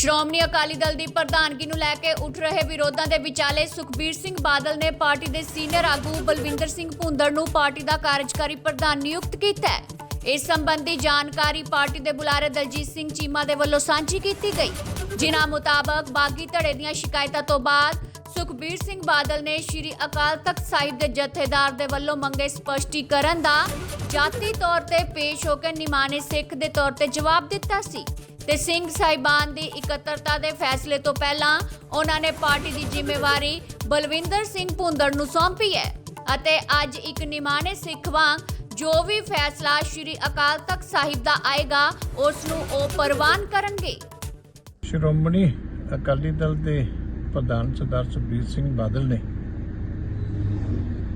ਸ਼੍ਰੋਮਣੀ ਅਕਾਲੀ ਦਲ ਦੀ ਪ੍ਰਧਾਨਗੀ ਨੂੰ ਲੈ ਕੇ ਉੱਠ ਰਹੇ ਵਿਰੋਧਾਂ ਦੇ ਵਿਚਾਲੇ ਸੁਖਬੀਰ ਸਿੰਘ ਬਾਦਲ ਨੇ ਪਾਰਟੀ ਦੇ ਸੀਨੀਅਰ ਆਗੂ ਬਲਵਿੰਦਰ ਸਿੰਘ ਭੁੰਦੜ ਨੂੰ ਪਾਰਟੀ ਦਾ ਕਾਰਜਕਾਰੀ ਪ੍ਰਧਾਨ ਨਿਯੁਕਤ ਕੀਤਾ ਹੈ। ਇਸ ਸੰਬੰਧੀ ਜਾਣਕਾਰੀ ਪਾਰਟੀ ਦੇ ਬੁਲਾਰੇ ਦਲਜੀਤ ਸਿੰਘ ਚੀਮਾ ਦੇ ਵੱਲੋਂ ਸਾਂਝੀ ਕੀਤੀ ਗਈ। ਜਿਨ੍ਹਾਂ ਮੁਤਾਬਕ ਬਾਗੀ ਧੜੇ ਦੀਆਂ ਸ਼ਿਕਾਇਤਾਂ ਤੋਂ ਬਾਅਦ ਸੁਖਬੀਰ ਸਿੰਘ ਬਾਦਲ ਨੇ ਸ਼੍ਰੀ ਅਕਾਲ ਤਖਤ ਸਾਹਿਬ ਦੇ ਜਥੇਦਾਰ ਦੇ ਵੱਲੋਂ ਮੰਗੇ ਸਪਸ਼ਟੀਕਰਨ ਦਾ ਜਾਤੀ ਤੌਰ ਤੇ ਪੇਸ਼ ਹੋ ਕੇ ਨਿਮਾਣੇ ਸਿੱਖ ਦੇ ਤੌਰ ਤੇ ਜਵਾਬ ਦਿੱਤਾ ਸੀ। ਤੇ ਸਿੰਘ ਸਾਹਿਬਾਨ ਦੀ ਇਕੱਤਰਤਾ ਦੇ ਫੈਸਲੇ ਤੋਂ ਪਹਿਲਾਂ ਉਹਨਾਂ ਨੇ ਪਾਰਟੀ ਦੀ ਜ਼ਿੰਮੇਵਾਰੀ ਬਲਵਿੰਦਰ ਸਿੰਘ ਭੁੰਦੜ ਨੂੰ ਸੌਂਪੀ ਹੈ ਅਤੇ ਅੱਜ ਇੱਕ ਨਿਮਾਣੇ ਸਿੱਖ ਵਾਂਗ ਜੋ ਵੀ ਫੈਸਲਾ ਸ਼੍ਰੀ ਅਕਾਲ ਤਖਤ ਸਾਹਿਬ ਦਾ ਆਏਗਾ, ਉਸ ਨੂੰ ਉਹ ਪ੍ਰਵਾਨ ਕਰਨਗੇ। ਸ਼੍ਰੋਮਣੀ ਅਕਾਲੀ ਦਲ ਦੇ ਪ੍ਰਧਾਨ ਸਰਦਾਰ ਸੁਖਬੀਰ ਸਿੰਘ ਬਾਦਲ ਨੇ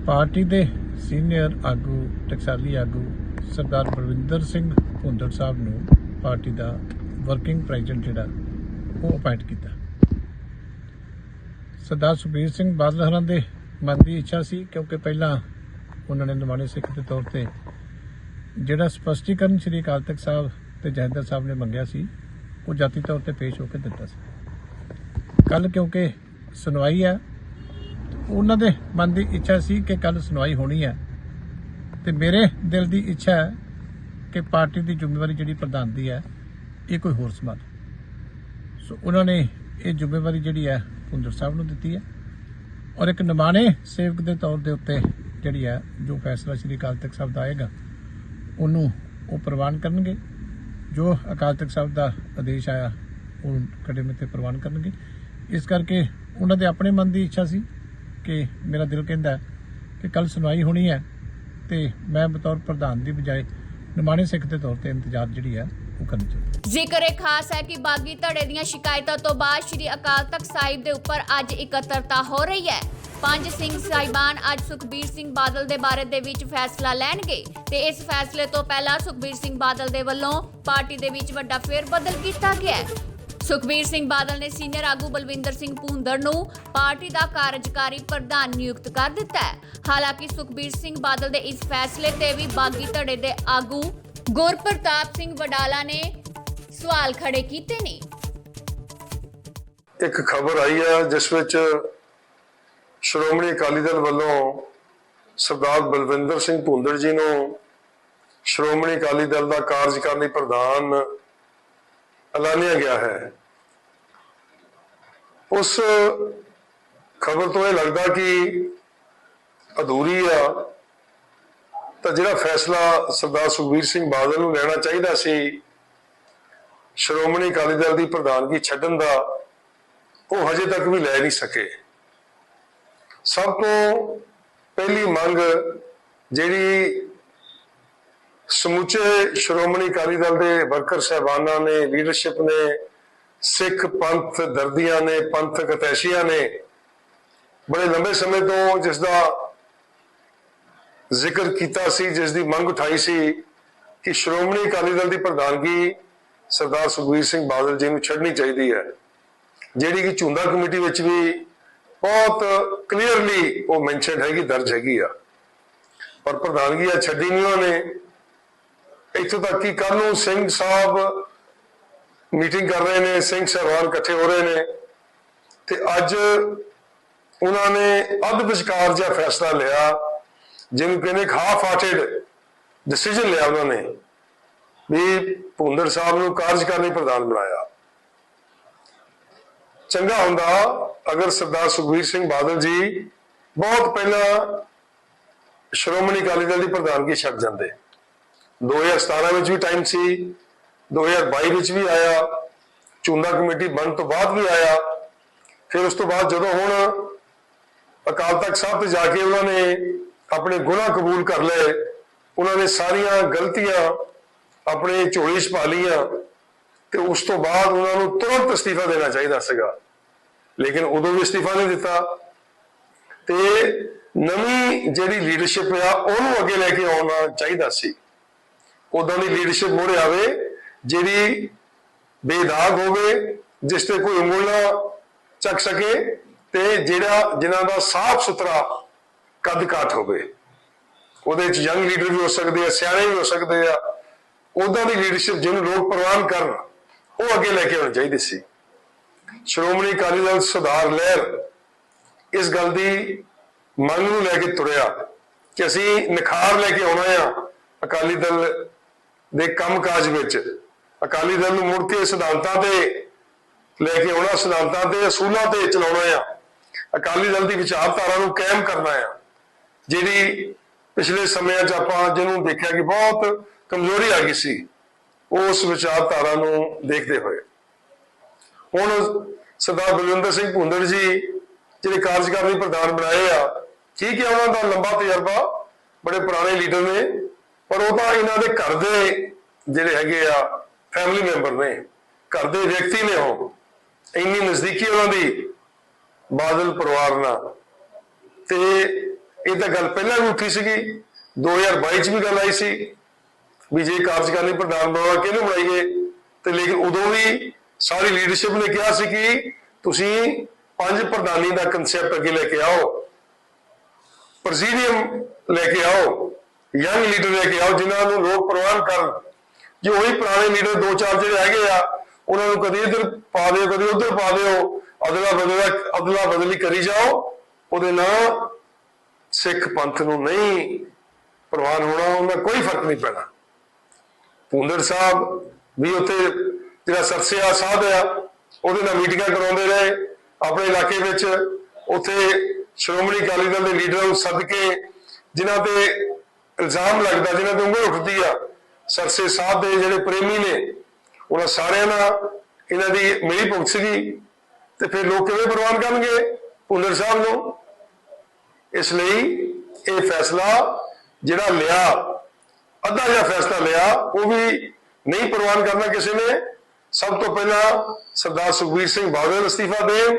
ਪਾਰਟੀ ਦੇ ਸੀਨੀਅਰ ਆਗੂ, ਟਕਸਾਲੀ ਆਗੂ ਸਰਦਾਰ ਬਲਵਿੰਦਰ ਸਿੰਘ ਭੁੰਦੜ ਸਾਹਿਬ ਨੂੰ ਪਾਰਟੀ ਦਾ ਵਰਕਿੰਗ ਪ੍ਰੈਜ਼ੀਡੈਂਟ ਜਿਹੜਾ, ਉਹ ਅਪਾਇੰਟ ਕੀਤਾ। ਸਰਦਾਰ ਸੁਖਬੀਰ ਸਿੰਘ ਬਾਦਲ ਹਰਾਂ ਦੇ ਮਨ ਦੀ ਇੱਛਾ ਸੀ, ਕਿਉਂਕਿ ਪਹਿਲਾਂ ਉਹਨਾਂ ਨੇ ਨਿਮਾਣੇ ਸਿੱਖ ਦੇ ਤੌਰ ਤੇ ਜਿਹੜਾ ਸਪਸ਼ਟੀਕਰਨ ਸ੍ਰੀ ਅਕਾਲ ਤਖਤ ਸਾਹਿਬ ਤੇ ਜਹਦਰ ਸਾਹਿਬ ਨੇ ਮੰਗਿਆ ਸੀ, ਉਹ ਜਾਤੀ ਤੌਰ ਤੇ ਪੇਸ਼ ਹੋ ਕੇ ਦਿੱਤਾ ਸੀ। ਕੱਲ ਕਿਉਂਕਿ ਸੁਣਵਾਈ ਹੈ, ਉਹਨਾਂ ਦੇ ਮਨ ਦੀ ਇੱਛਾ ਸੀ ਕਿ ਕੱਲ ਸੁਣਵਾਈ ਹੋਣੀ ਹੈ। ਤੇ ਮੇਰੇ ਦਿਲ ਦੀ ਇੱਛਾ ਹੈ ਕਿ ਪਾਰਟੀ ਦੀ ਜ਼ਿੰਮੇਵਾਰੀ ਜਿਹੜੀ ਪ੍ਰਧਾਨ ਦੀ ਹੈ ਇਹ ਕੋਈ ਹੋਰ ਸੰਭਾਲੇ ਸੋ ਉਹਨਾਂ ਨੇ ਇਹ ਜ਼ਿੰਮੇਵਾਰੀ ਜਿਹੜੀ ਹੈ ਪੁੰਦਰ ਸਾਹਿਬ ਨੂੰ ਦਿੱਤੀ ਹੈ। ਔਰ ਇੱਕ ਨਿਮਾਣੇ ਸੇਵਕ ਦੇ ਤੌਰ ਦੇ ਉੱਤੇ ਜਿਹੜੀ ਹੈ, ਜੋ ਫੈਸਲਾ ਸ੍ਰੀ ਅਕਾਲ ਤਖਤ ਸਾਹਿਬ ਦਾ ਆਏਗਾ, ਉਹਨੂੰ ਉਹ ਪ੍ਰਵਾਨ ਕਰਨਗੇ। ਜੋ ਅਕਾਲ ਤਖਤ ਸਾਹਿਬ ਦਾ ਆਦੇਸ਼ ਆਇਆ, ਉਹ ਕਦਮ ਤੇ ਪ੍ਰਵਾਨ ਕਰਨਗੇ। ਇਸ ਕਰਕੇ ਉਹਨਾਂ ਦੇ ਆਪਣੇ ਮਨ ਦੀ ਇੱਛਾ ਸੀ ਕਿ ਮੇਰਾ ਦਿਲ ਕਹਿੰਦਾ ਕਿ ਕੱਲ ਸੁਣਵਾਈ ਹੋਣੀ ਹੈ ਤੇ ਮੈਂ ਬਤੌਰ ਪ੍ਰਧਾਨ ਦੀ ਬਜਾਏ ਨਿਮਾਣੇ ਸਿੱਖ ਦੇ ਤੌਰ ਤੇ ਇੰਤਜ਼ਾਰ ਜਿਹੜੀ ਹੈ ਉਹ ਕਰਨੀ ਚਾਹੀਦੀ ਜ਼ਿਕਰ ਇਹ ਖਾਸ ਹੈ ਕਿ ਬਾਗੀ ਧੜੇ ਦੀਆਂ ਸ਼ਿਕਾਇਤਾਂ ਤੋਂ ਬਾਅਦ ਸ਼੍ਰੀ ਅਕਾਲ ਤਖਤ ਸਾਹਿਬ ਦੇ ਉੱਪਰ ਅੱਜ ਇਕੱਤਰਤਾ ਹੋ ਰਹੀ ਹੈ। ਪੰਜ ਸਿੰਘ ਸਾਹਿਬਾਨ ਅੱਜ ਸੁਖਬੀਰ ਸਿੰਘ ਬਾਦਲ ਦੇ ਬਾਰੇ ਦੇ ਵਿੱਚ ਫੈਸਲਾ ਲੈਣਗੇ ਤੇ ਇਸ ਫੈਸਲੇ ਤੋਂ ਪਹਿਲਾਂ ਸੁਖਬੀਰ ਸਿੰਘ ਬਾਦਲ ਦੇ ਵੱਲੋਂ ਪਾਰਟੀ ਦੇ ਵਿੱਚ ਵੱਡਾ ਫੇਰ ਬਦਲ ਕੀਤਾ ਗਿਆ ਹੈ। ਸੁਖਬੀਰ ਸਿੰਘ ਬਾਦਲ ਨੇ ਸੀਨੀਅਰ ਆਗੂ ਬਲਵਿੰਦਰ ਸਿੰਘ ਭੂੰਦੜ ਨੂੰ ਪਾਰਟੀ ਦਾ ਕਾਰਜਕਾਰੀ ਪ੍ਰਧਾਨ ਨਿਯੁਕਤ ਕਰ ਦਿੱਤਾ ਹੈ। ਹਾਲਾਂਕਿ ਸੁਖਬੀਰ ਸਿੰਘ ਬਾਦਲ ਦੇ ਇਸ ਫੈਸਲੇ ਤੇ ਵੀ ਬਾਗੀ ਧੜੇ ਦੇ ਆਗੂ ਗੁਰਪ੍ਰਤਾਪ ਸਿੰਘ ਵਡਾਲਾ ਨੇ ਸਵਾਲ ਖੜੇ ਕੀਤੇ ਨੇ। ਇੱਕ ਖਬਰ ਆਈ ਹੈ, ਜਿਸ ਵਿੱਚ ਸ਼੍ਰੋਮਣੀ ਅਕਾਲੀ ਦਲ ਵੱਲੋਂ ਸਰਦਾਰ ਬਲਵਿੰਦਰ ਸਿੰਘ ਭੁੰਦੜ ਜੀ ਨੂੰ ਸ਼੍ਰੋਮਣੀ ਅਕਾਲੀ ਦਲ ਦਾ ਕਾਰਜਕਾਰੀ ਪ੍ਰਧਾਨ ਐਲਾਨਿਆ ਗਿਆ ਹੈ। ਉਸ ਖਬਰ ਤੋਂ ਇਹ ਲੱਗਦਾ ਕਿ ਅਧੂਰੀ ਆ ਤਾਂ ਜਿਹੜਾ ਫੈਸਲਾ ਸਰਦਾਰ ਸੁਖਬੀਰ ਸਿੰਘ ਬਾਦਲ ਨੂੰ ਲੈਣਾ ਚਾਹੀਦਾ ਸੀ, ਸ਼੍ਰੋਮਣੀ ਅਕਾਲੀ ਦਲ ਦੀ ਪ੍ਰਧਾਨਗੀ ਛੱਡਣ ਦਾ, ਉਹ ਹਜੇ ਤੱਕ ਵੀ ਲੈ ਨਹੀਂ ਸਕੇ। ਸਭ ਤੋਂ ਪਹਿਲੀ ਮੰਗ ਜਿਹੜੀ ਸਮੁੱਚੇ ਸ਼੍ਰੋਮਣੀ ਅਕਾਲੀ ਦਲ ਦੇ ਵਰਕਰ ਸਹਿਬਾਨਾਂ ਨੇ ਲੀਡਰਸ਼ਿਪ ਨੇ, ਸਿੱਖ ਪੰਥ ਦਰਦੀਆਂ ਨੇ ਪੰਥਕ ਤੈਸ਼ੀਆਂ ਨੇ, ਬੜੇ ਲੰਬੇ ਸਮੇਂ ਤੋਂ ਜਿਸ ਦਾ ਜ਼ਿਕਰ ਕੀਤਾ ਸੀ, ਜਿਸ ਦੀ ਮੰਗ ਉਠਾਈ ਸੀ ਕਿ ਸ਼੍ਰੋਮਣੀ ਅਕਾਲੀ ਦਲ ਦੀ ਪ੍ਰਧਾਨਗੀ ਸਰਦਾਰ ਸੁਖਬੀਰ ਸਿੰਘ ਬਾਦਲ ਜੀ ਨੂੰ ਛੱਡਣੀ ਚਾਹੀਦੀ ਹੈ, ਜਿਹੜੀ ਕਿ ਝੁੰਦਾ ਕਮੇਟੀ ਵਿੱਚ ਵੀ ਬਹੁਤ ਕਲੀਅਰਲੀ ਉਹ ਮੈਂਸ਼ਨ ਹੈਗੀ, ਦਰਜ ਹੈਗੀ ਆ। ਪਰ ਪ੍ਰਧਾਨਗੀ ਆ, ਛੱਡੀ ਨਹੀਂ ਉਹਨੇ। ਇੱਥੋਂ ਤੱਕ ਕਿ ਕੱਲ ਨੂੰ ਸਿੰਘ ਸਾਹਿਬ ਮੀਟਿੰਗ ਕਰ ਰਹੇ ਨੇ, ਸਿੰਘ ਸਾਹਿਬਾਨ ਇਕੱਠੇ ਹੋ ਰਹੇ ਨੇ। ਤੇ ਅੱਜ ਉਹਨਾਂ ਨੇ ਅੱਧ ਵਿਚਕਾਰ ਜਿਹਾ ਫੈਸਲਾ ਲਿਆ ਜਿਹਨੂੰ ਕਹਿੰਦੇ ਹਾਫ ਹਾਰਟਡ ਡਿਸੀਜਨ ਲਿਆ ਉਹਨਾਂ ਨੇ ਵੀ ਭੁੰਦੜ ਸਾਹਿਬ ਨੂੰ ਕਾਰਜਕਾਰੀ ਪ੍ਰਧਾਨ ਬਣਾਇਆ। ਚੰਗਾ ਹੁੰਦਾ ਅਗਰ ਸਰਦਾਰ ਸੁਖਬੀਰ ਸਿੰਘ ਬਾਦਲ ਜੀ ਬਹੁਤ ਪਹਿਲਾਂ ਸ਼੍ਰੋਮਣੀ ਅਕਾਲੀ ਦਲ ਦੀ ਪ੍ਰਧਾਨਗੀ ਛੱਡ ਜਾਂਦੇ। 2017 ਵਿੱਚ ਵੀ ਟਾਈਮ ਸੀ 2022 ਵਿੱਚ ਵੀ ਆਇਆ ਚੁੰਦਾ ਕਮੇਟੀ ਬਣਨ ਤੋਂ ਬਾਅਦ ਵੀ ਆਇਆ। ਫਿਰ ਉਸ ਤੋਂ ਬਾਅਦ ਜਦੋਂ ਹੁਣ ਅਕਾਲ ਤਖਤ ਸਾਹਿਬ ਤੇ ਜਾ ਕੇ ਉਹਨਾਂ ਨੇ ਆਪਣੇ ਗੁਨਾਹ ਕਬੂਲ ਕਰ ਲਏ, ਉਹਨਾਂ ਨੇ ਸਾਰੀਆਂ ਗਲਤੀਆਂ ਆਪਣੇ ਝੋਲੀ 'ਚ ਪਾ ਲਈਆਂ ਤੇ ਉਸ ਤੋਂ ਬਾਅਦ ਉਹਨਾਂ ਨੂੰ ਤੁਰੰਤ ਅਸਤੀਫਾ ਦੇਣਾ ਚਾਹੀਦਾ ਸੀਗਾ। ਲੇਕਿਨ ਉਦੋਂ ਵੀ ਅਸਤੀਫਾ ਨਹੀਂ ਦਿੱਤਾ ਤੇ ਨਵੀਂ ਜਿਹੜੀ ਲੀਡਰਸ਼ਿਪ ਆ, ਉਹਨੂੰ ਅੱਗੇ ਲੈ ਕੇ ਆਉਣਾ ਚਾਹੀਦਾ ਸੀ। ਉਦੋਂ ਦੀ ਲੀਡਰਸ਼ਿਪ ਮੋੜੇ ਆਵੇ, ਜਿਹੜੀ ਬੇਦਾਗ ਹੋਵੇ, ਜਿਸ ਤੇ ਕੋਈ ਉਂਗਲ ਨਾ ਚੱਕ ਸਕੇ ਤੇ ਜਿਹੜਾ, ਜਿਨ੍ਹਾਂ ਦਾ ਸਾਫ਼ ਸੁਥਰਾ ਕੱਦ ਕਾਠ ਹੋਵੇ। ਉਹਦੇ ਚ ਯੰਗ ਲੀਡਰ ਵੀ ਹੋ ਸਕਦੇ ਆ, ਸਿਆਣੇ ਵੀ ਹੋ ਸਕਦੇ ਆ। ਉਦਾਂ ਦੀ ਲੀਡਰਸ਼ਿਪ ਜਿਹਨੂੰ ਲੋਕ ਪ੍ਰਵਾਨ ਕਰਨ, ਉਹ ਅੱਗੇ ਲੈ ਕੇ ਆਉਣੀ ਚਾਹੀਦੀ ਸੀ। ਸ਼੍ਰੋਮਣੀ ਅਕਾਲੀ ਦਲ ਸੁਧਾਰ ਲਹਿਰ ਇਸ ਗੱਲ ਦੀ ਮੰਗ ਨੂੰ ਲੈ ਕੇ ਤੁਰਿਆ ਕਿ ਅਸੀਂ ਨਿਖਾਰ ਲੈ ਕੇ ਆਉਣਾ ਆ ਅਕਾਲੀ ਦਲ ਦੇ ਕੰਮਕਾਜ ਵਿੱਚ। ਅਕਾਲੀ ਦਲ ਨੂੰ ਮੁੜ ਕੇ ਸਿਧਾਂਤਾਂ ਤੇ ਲੈ ਕੇ ਆਉਣਾ, ਸਿਧਾਂਤਾਂ ਤੇ ਅਸੂਲਾਂ ਤੇ ਚਲਾਉਣਾ ਆ। ਅਕਾਲੀ ਦਲ ਦੀ ਵਿਚਾਰਧਾਰਾ ਨੂੰ ਕਾਇਮ ਕਰਨਾ ਆ। ਜਿਹੜੀ ਪਿਛਲੇ ਸਮਿਆਂ 'ਚ ਆਪਾਂ ਜਿਹਨੂੰ ਦੇਖਿਆ ਕਿ ਬਹੁਤ ਕਮਜ਼ੋਰੀ ਆ ਗਈ ਸੀ, ਉਸ ਵਿਚਾਰਧਾਰਾ ਨੂੰ ਦੇਖਦੇ ਹੋਏ। ਹੁਣ ਸਰਦਾਰ ਬਲਵਿੰਦਰ ਸਿੰਘ ਭੁੰਦੜ ਜੀ ਜਿਹੜੇ ਕਾਰਜਕਾਰੀ ਪ੍ਰਧਾਨ ਬਣਾਏ ਆ, ਠੀਕ ਹੈ, ਉਹਨਾਂ ਦਾ ਲੰਬਾ ਤਜਰਬਾ ਬੜੇ ਪੁਰਾਣੇ ਲੀਡਰ ਨੇ, ਪਰ ਉਹ ਤਾਂ ਇਹਨਾਂ ਦੇ ਘਰ ਦੇ ਜਿਹੜੇ ਹੈਗੇ ਆ ਫੈਮਿਲੀ ਮੈਂਬਰ ਨੇ, ਘਰ ਦੇ ਵਿਅਕਤੀ ਨੇ ਉਹ। ਇੰਨੀ ਨਜ਼ਦੀਕੀ ਉਹਨਾਂ ਦੀ ਬਾਦਲ ਪਰਿਵਾਰ ਨਾਲ। ਤੇ ਇਹ ਤਾਂ ਗੱਲ ਪਹਿਲਾਂ ਵੀ ਉੱਠੀ ਸੀਗੀ। 2022 ਚ ਵੀ ਗੱਲ ਆਈ ਸੀ ਵੀ ਜੇ ਕਾਰਜਕਾਰੀ ਪ੍ਰਧਾਨ ਬਣਾਉਣਾ ਕਿਹਨੂੰ ਬਣਾਈਏ? ਤੇ ਲੇਕਿਨ ਉਦੋਂ ਵੀ ਸਾਰੀ ਲੀਡਰਸ਼ਿਪ ਨੇ ਕਿਹਾ ਸੀ ਕਿ ਤੁਸੀਂ ਪੰਜ ਪ੍ਰਧਾਨੀ ਦਾ ਕਨਸੈਪਟ ਅੱਗੇ ਲੈ ਕੇ ਆਓ। ਪ੍ਰੈਜ਼ੀਡੀਅਮ ਲੈ ਕੇ ਆਓ। ਯੰਗ ਲੀਡਰ ਲੈ ਕੇ ਆਓ, ਜਿਨ੍ਹਾਂ ਨੂੰ ਲੋਕ ਪ੍ਰਵਾਨ ਕਰਨ। ਜੇ ਉਹੀ ਪੁਰਾਣੇ ਲੀਡਰ ਦੋ ਚਾਰ ਜਿਹੜੇ ਹੈਗੇ ਆ, ਉਹਨਾਂ ਨੂੰ ਕਦੇ ਇੱਧਰ ਪਾ ਦਿਓ, ਕਦੇ ਉੱਧਰ ਪਾ ਦਿਓ। ਅਦਲਾ ਬਦਲਾ ਅਦਲਾ ਬਦਲੀ ਕਰੀ ਜਾਓ। ਉਹਦੇ ਨਾਲ ਸਿੱਖ ਪੰਥ ਨੂੰ ਨਹੀਂ ਪ੍ਰਵਾਨ ਹੋਣਾ, ਉਹਨਾਂ ਕੋਈ ਫ਼ਰਕ ਨਹੀਂ ਪੈਣਾ। ਪੁੰਦਰ ਸਾਹਿਬ ਵੀ ਉੱਥੇ ਜਿਹੜਾ ਸਰਸਿਆ ਸਾਧ ਆ, ਉਹਦੇ ਨਾਲ ਮੀਟਿੰਗਾਂ ਕਰਾਉਂਦੇ ਰਹੇ। ਆਪਣੇ ਇਲਾਕੇ ਵਿੱਚ ਉੱਥੇ ਸ਼੍ਰੋਮਣੀ ਅਕਾਲੀ ਦਲ ਦੇ ਲੀਡਰਾਂ ਨੂੰ ਸੱਦ ਕੇ ਜਿਨ੍ਹਾਂ ਤੇ ਇਲਜ਼ਾਮ ਲੱਗਦਾ, ਜਿਨ੍ਹਾਂ ਤੇ ਉਂਗਲ ਉੱਠਦੀ ਆ, ਸਰਸੇ ਸਾਹਿਬ ਦੇ ਜਿਹੜੇ ਪ੍ਰੇਮੀ ਨੇ, ਉਹਨਾਂ ਸਾਰਿਆਂ ਨਾਲ ਇਹਨਾਂ ਦੀ ਮਿਲੀ ਭੁਗਤ ਸੀਗੀ। ਤੇ ਫਿਰ ਲੋਕ ਕਿਵੇਂ ਪ੍ਰਵਾਨ ਕਰਨਗੇ ਪੁੰਦਰ ਸਾਹਿਬ ਨੂੰ? ਇਸ ਲਈ ਇਹ ਫੈਸਲਾ ਜਿਹੜਾ ਲਿਆ, ਅੱਧਾ ਜਿਹਾ ਫੈਸਲਾ ਲਿਆ, ਉਹ ਵੀ ਨਹੀਂ ਪ੍ਰਵਾਨ ਕਰਨਾ ਕਿਸੇ ਨੇ। ਸਭ ਤੋਂ ਪਹਿਲਾਂ ਸਰਦਾਰ ਸੁਖਬੀਰ ਸਿੰਘ ਬਾਦਲ ਅਸਤੀਫਾ ਦੇਣ